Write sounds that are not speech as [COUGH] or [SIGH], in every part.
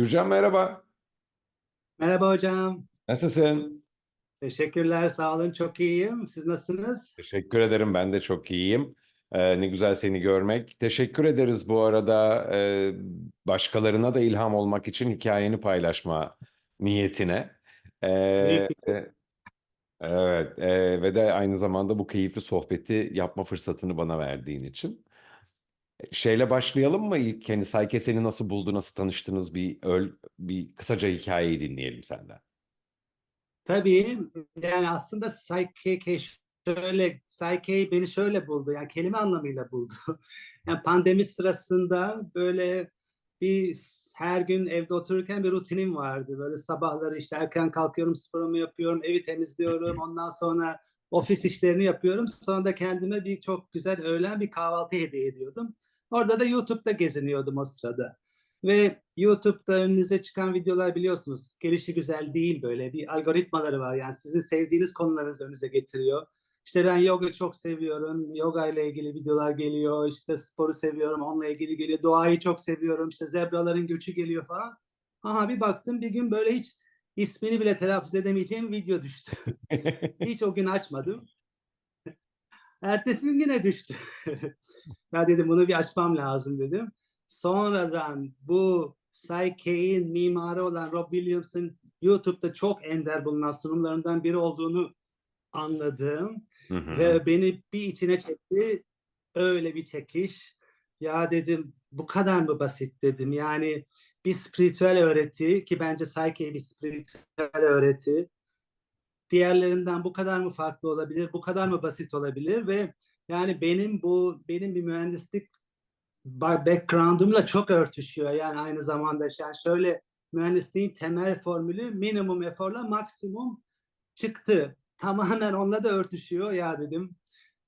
Gürcan merhaba. Merhaba hocam. Nasılsın? Teşekkürler, sağ olun. Çok iyiyim. Siz nasılsınız? Teşekkür ederim. Ben de çok iyiyim. Ee, ne güzel seni görmek. Teşekkür ederiz bu arada e, başkalarına da ilham olmak için hikayeni paylaşma niyetine. Ee, e, evet e, ve de aynı zamanda bu keyifli sohbeti yapma fırsatını bana verdiğin için. Şeyle başlayalım mı? İlk hani Sayke seni nasıl buldu, nasıl tanıştınız bir öl bir kısaca hikayeyi dinleyelim senden. Tabii yani aslında Psyche şöyle Psyche beni şöyle buldu. Yani kelime anlamıyla buldu. [LAUGHS] Yani pandemi sırasında böyle bir her gün evde otururken bir rutinim vardı. Böyle sabahları işte erken kalkıyorum, sporumu yapıyorum, evi temizliyorum. [LAUGHS] Ondan sonra ofis işlerini yapıyorum. Sonra da kendime bir çok güzel öğlen bir kahvaltı hediye ediyordum. Orada da YouTube'da geziniyordum o sırada. Ve YouTube'da önünüze çıkan videolar biliyorsunuz gelişi güzel değil böyle bir algoritmaları var. Yani sizin sevdiğiniz konularınızı önünüze getiriyor. İşte ben yoga çok seviyorum. Yoga ile ilgili videolar geliyor. İşte sporu seviyorum. Onunla ilgili geliyor. Doğayı çok seviyorum. İşte zebraların göçü geliyor falan. Aha bir baktım bir gün böyle hiç ismini bile telaffuz edemeyeceğim video düştü. [LAUGHS] Hiç o gün açmadım. Ertesi gün yine düştü. [LAUGHS] ya dedim bunu bir açmam lazım dedim. Sonradan bu Psyche'in mimarı olan Rob Williams'ın YouTube'da çok ender bulunan sunumlarından biri olduğunu anladım. Hı hı. Ve beni bir içine çekti. Öyle bir çekiş. Ya dedim bu kadar mı basit dedim. Yani bir spiritüel öğreti ki bence Psyche bir spiritüel öğreti. Diğerlerinden bu kadar mı farklı olabilir? Bu kadar mı basit olabilir? Ve yani benim bu benim bir mühendislik ba- background'umla çok örtüşüyor. Yani aynı zamanda yani şöyle mühendisliğin temel formülü minimum eforla maksimum çıktı. Tamamen onunla da örtüşüyor. Ya dedim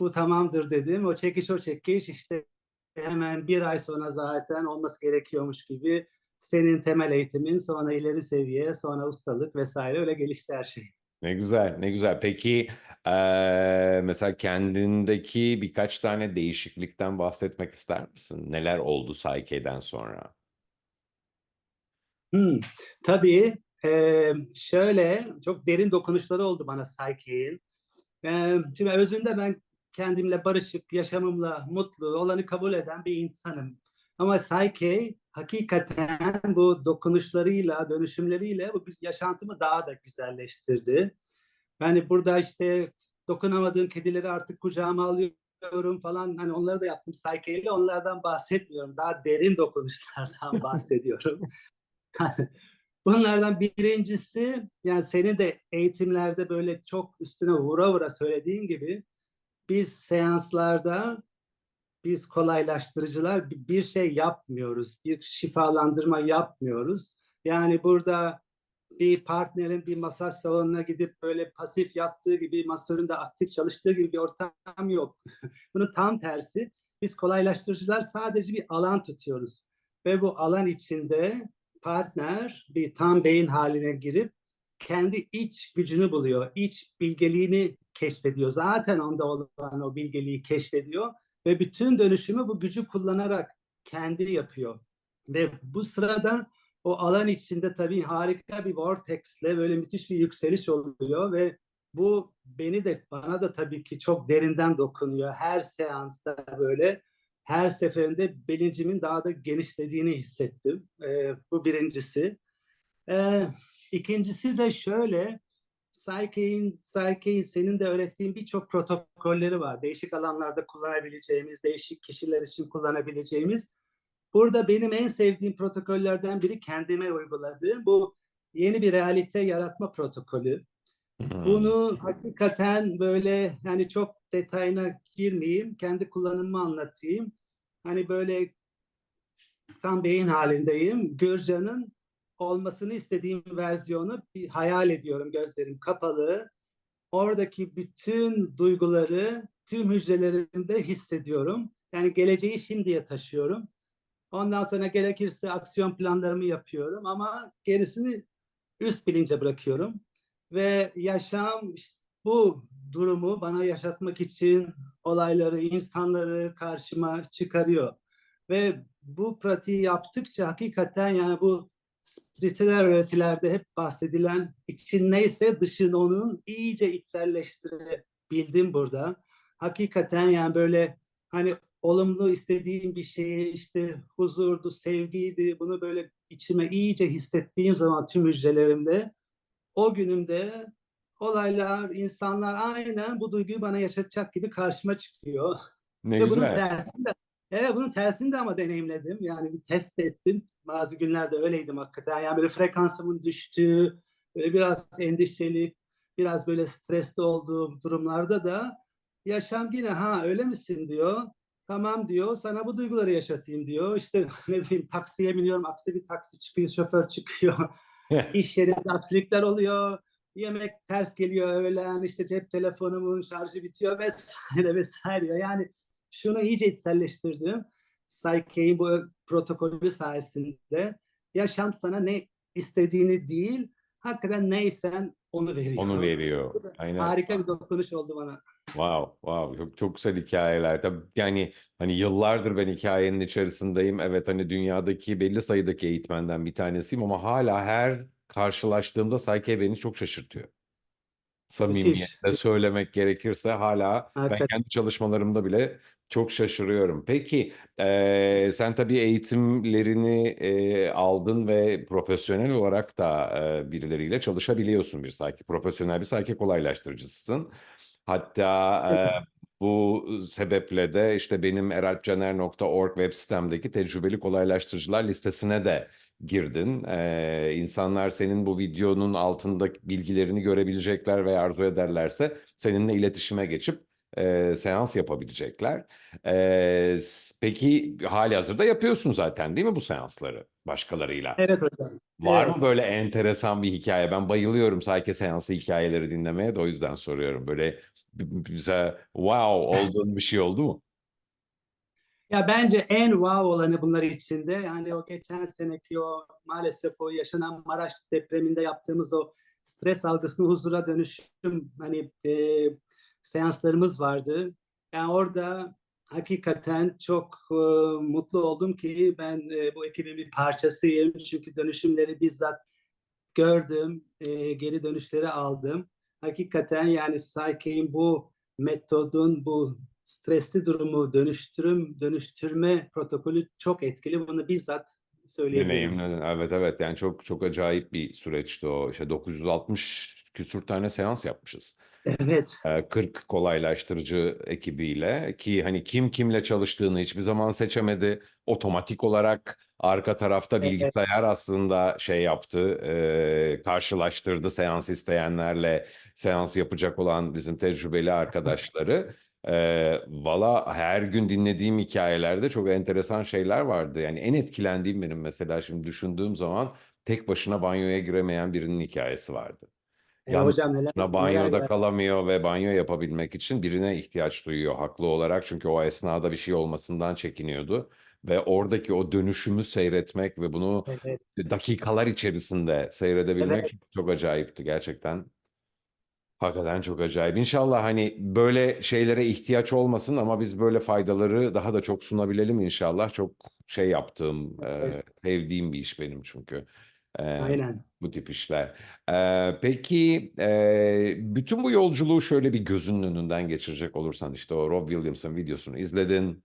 bu tamamdır dedim. O çekiş o çekiş işte hemen bir ay sonra zaten olması gerekiyormuş gibi senin temel eğitimin sonra ileri seviye sonra ustalık vesaire öyle gelişti her şey. Ne güzel, ne güzel. Peki eee, mesela kendindeki birkaç tane değişiklikten bahsetmek ister misin? Neler oldu Psyche'den sonra? Hmm, tabii eee, şöyle çok derin dokunuşları oldu bana Psyche'in. Eee, şimdi özünde ben kendimle barışık, yaşamımla mutlu, olanı kabul eden bir insanım. Ama Psyche hakikaten bu dokunuşlarıyla, dönüşümleriyle bu yaşantımı daha da güzelleştirdi. Yani burada işte dokunamadığım kedileri artık kucağıma alıyorum falan. Hani onları da yaptım Psyche ile. Onlardan bahsetmiyorum. Daha derin dokunuşlardan [LAUGHS] bahsediyorum. Bunlardan birincisi yani senin de eğitimlerde böyle çok üstüne vura vura söylediğin gibi biz seanslarda biz kolaylaştırıcılar bi- bir şey yapmıyoruz. Bir şifalandırma yapmıyoruz. Yani burada bir partnerin bir masaj salonuna gidip böyle pasif yattığı gibi masörün de aktif çalıştığı gibi bir ortam yok. [LAUGHS] Bunun tam tersi. Biz kolaylaştırıcılar sadece bir alan tutuyoruz. Ve bu alan içinde partner bir tam beyin haline girip kendi iç gücünü buluyor. iç bilgeliğini keşfediyor. Zaten onda olan o bilgeliği keşfediyor ve bütün dönüşümü bu gücü kullanarak kendi yapıyor. Ve bu sırada o alan içinde tabii harika bir vortexle böyle müthiş bir yükseliş oluyor ve bu beni de bana da tabii ki çok derinden dokunuyor. Her seansta böyle her seferinde bilincimin daha da genişlediğini hissettim. Ee, bu birincisi. Ee, ikincisi de şöyle Psyche'in, Psyche'in senin de öğrettiğin birçok protokolleri var. Değişik alanlarda kullanabileceğimiz, değişik kişiler için kullanabileceğimiz. Burada benim en sevdiğim protokollerden biri kendime uyguladığım bu yeni bir realite yaratma protokolü. Hmm. Bunu hakikaten böyle yani çok detayına girmeyeyim, kendi kullanımımı anlatayım. Hani böyle tam beyin halindeyim. Gürcan'ın olmasını istediğim versiyonu bir hayal ediyorum gözlerim kapalı. Oradaki bütün duyguları tüm hücrelerimde hissediyorum. Yani geleceği şimdiye taşıyorum. Ondan sonra gerekirse aksiyon planlarımı yapıyorum ama gerisini üst bilince bırakıyorum. Ve yaşam işte bu durumu bana yaşatmak için olayları, insanları karşıma çıkarıyor. Ve bu pratiği yaptıkça hakikaten yani bu spiritüel öğretilerde hep bahsedilen için neyse dışın onun iyice içselleştirebildim burada. Hakikaten yani böyle hani olumlu istediğim bir şeyi işte huzurdu, sevgiydi bunu böyle içime iyice hissettiğim zaman tüm hücrelerimde o günümde olaylar, insanlar aynen bu duyguyu bana yaşatacak gibi karşıma çıkıyor. Ne Ve bunun güzel. tersini de, evet bunun tersini de ama deneyimledim. Yani bir test ettim. Bazı günlerde öyleydim hakikaten. Yani böyle frekansımın düştüğü, böyle biraz endişeli, biraz böyle stresli olduğum durumlarda da yaşam yine ha öyle misin diyor. Tamam diyor. Sana bu duyguları yaşatayım diyor. İşte [LAUGHS] ne bileyim taksiye biniyorum. Aksi bir taksi çıkıyor, şoför çıkıyor. İş yerinde aksilikler oluyor. Yemek ters geliyor öğlen. işte cep telefonumun şarjı bitiyor vesaire vesaire. Yani şunu iyice içselleştirdim. Psyche'in bu protokolü sayesinde yaşam sana ne istediğini değil, hakikaten neysen onu veriyor. Onu veriyor. Aynen. Harika bir dokunuş oldu bana. Wow, wow. Çok, çok güzel hikayeler. Tabii yani hani yıllardır ben hikayenin içerisindeyim. Evet hani dünyadaki belli sayıdaki eğitmenden bir tanesiyim ama hala her karşılaştığımda Psyche beni çok şaşırtıyor. Samimiyetle söylemek gerekirse hala ben Hakikaten. kendi çalışmalarımda bile çok şaşırıyorum. Peki eee, sen tabii eğitimlerini eee, aldın ve profesyonel olarak da eee, birileriyle çalışabiliyorsun bir Psyche. Profesyonel bir Psyche kolaylaştırıcısısın. Hatta eee, bu sebeple de işte benim eralpcaner.org web sitemdeki tecrübeli kolaylaştırıcılar listesine de girdin. Ee, insanlar senin bu videonun altında bilgilerini görebilecekler ve arzu ederlerse seninle iletişime geçip e, seans yapabilecekler. S- peki hali hazırda yapıyorsun zaten değil mi bu seansları başkalarıyla? Evet hocam. Var Evet. mı böyle enteresan bir hikaye? Ben bayılıyorum Psyche seansı hikayeleri dinlemeye de o yüzden soruyorum. Böyle bize wow olduğun bir şey oldu mu? Ya bence en wow olanı bunlar içinde yani o geçen seneki o maalesef o yaşanan Maraş depreminde yaptığımız o stres algısını huzura dönüşüm hani e, seanslarımız vardı. Yani orada hakikaten çok e, mutlu oldum ki ben e, bu ekibin bir parçasıyım. Çünkü dönüşümleri bizzat gördüm, e, geri dönüşleri aldım. Hakikaten yani Psyche'in bu metodun bu stresli durumu dönüştürüm dönüştürme protokolü çok etkili. Bunu bizzat söyleyebilirim. Deneyimledin. Evet evet yani çok çok acayip bir süreçti o. İşte 960 küsur tane seans yapmışız. Evet. Ee, 40 kolaylaştırıcı ekibiyle ki hani kim kimle çalıştığını hiçbir zaman seçemedi. Otomatik olarak arka tarafta Evet. bilgisayar aslında şey yaptı, e, karşılaştırdı seans isteyenlerle seans yapacak olan bizim tecrübeli arkadaşları. Ee, valla her gün dinlediğim hikayelerde çok enteresan şeyler vardı. Yani en etkilendiğim benim mesela şimdi düşündüğüm zaman tek başına banyoya giremeyen birinin hikayesi vardı. E, Yalnız hocam neler, başına neler banyoda var. kalamıyor ve banyo yapabilmek için birine ihtiyaç duyuyor haklı olarak. Çünkü o esnada bir şey olmasından çekiniyordu. Ve oradaki o dönüşümü seyretmek ve bunu Evet. dakikalar içerisinde seyredebilmek Evet. çok, acayipti gerçekten. Hakikaten çok acayip. İnşallah hani böyle şeylere ihtiyaç olmasın ama biz böyle faydaları daha da çok sunabilelim inşallah. Çok şey yaptığım, Evet. sevdiğim bir iş benim çünkü. E, Aynen. bu tip işler. Ee, peki e, bütün bu yolculuğu şöyle bir gözünün önünden geçirecek olursan işte o Rob Williams'ın videosunu izledin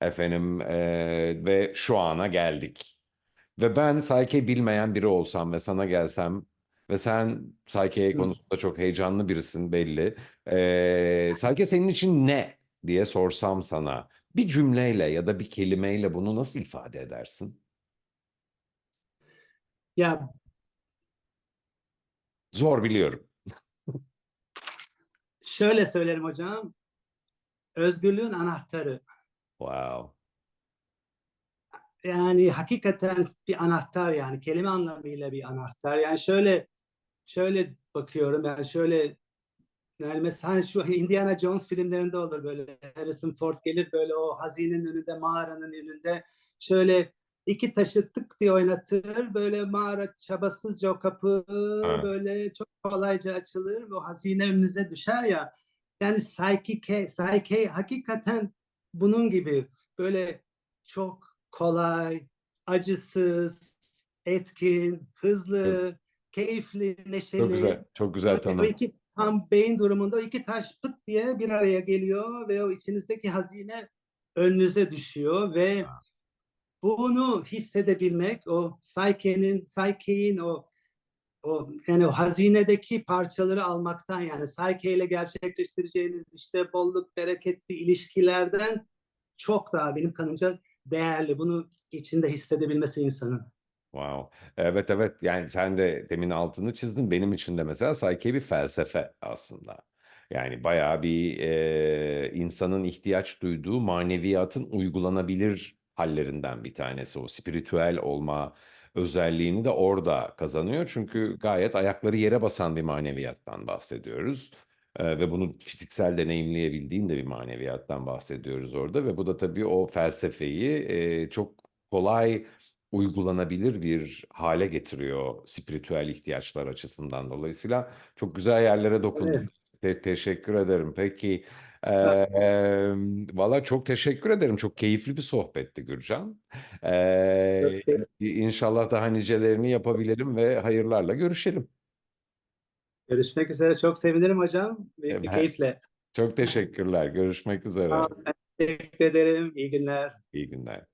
efendim e, ve şu ana geldik. Ve ben Psyche bilmeyen biri olsam ve sana gelsem ve sen Hı. konusunda çok heyecanlı birisin belli. Ee, Psyche senin için ne diye sorsam sana bir cümleyle ya da bir kelimeyle bunu nasıl ifade edersin? Ya Zor biliyorum. şöyle söylerim hocam. Özgürlüğün anahtarı. Wow. Yani hakikaten bir anahtar yani kelime anlamıyla bir anahtar. Yani şöyle şöyle bakıyorum yani şöyle yani mesela hani şu [LAUGHS] Indiana Jones filmlerinde olur böyle Harrison Ford gelir böyle o hazinenin önünde mağaranın önünde şöyle iki taşı tık diye oynatır böyle mağara çabasızca o kapı Ha. böyle çok kolayca açılır ve o hazine önünüze düşer ya yani Psyche, Psyche hakikaten bunun gibi böyle çok kolay, acısız, etkin, hızlı, keyifli, Çok neşeli. güzel, çok güzel Böyle o tanım. iki tam beyin durumunda o iki taş pıt diye bir araya geliyor ve o içinizdeki hazine önünüze düşüyor ve bunu hissedebilmek, o psyche'nin, psyche'in o o yani o hazinedeki parçaları almaktan yani psyche ile gerçekleştireceğiniz işte bolluk, bereketli ilişkilerden çok daha benim kanımca değerli. Bunu içinde hissedebilmesi insanın. Wow. Evet evet yani sen de demin altını çizdin. Benim için de mesela Psyche bir felsefe aslında. Yani bayağı bir e, insanın ihtiyaç duyduğu maneviyatın uygulanabilir hallerinden bir tanesi. O spiritüel olma özelliğini de orada kazanıyor. Çünkü gayet ayakları yere basan bir maneviyattan bahsediyoruz. E, ve bunu fiziksel deneyimleyebildiğin de bir maneviyattan bahsediyoruz orada. Ve bu da tabii o felsefeyi e, çok kolay uygulanabilir bir hale getiriyor spiritüel ihtiyaçlar açısından. Dolayısıyla çok güzel yerlere dokundun. Evet. Te- teşekkür ederim. Peki, Eee valla çok teşekkür ederim. Çok keyifli bir sohbetti Gürcan. Çok inşallah daha nicelerini yapabilirim ve hayırlarla görüşelim. Görüşmek üzere. Çok sevinirim hocam. Büyük bir keyifle. Çok teşekkürler. Görüşmek üzere. Teşekkür ederim. İyi günler. İyi günler.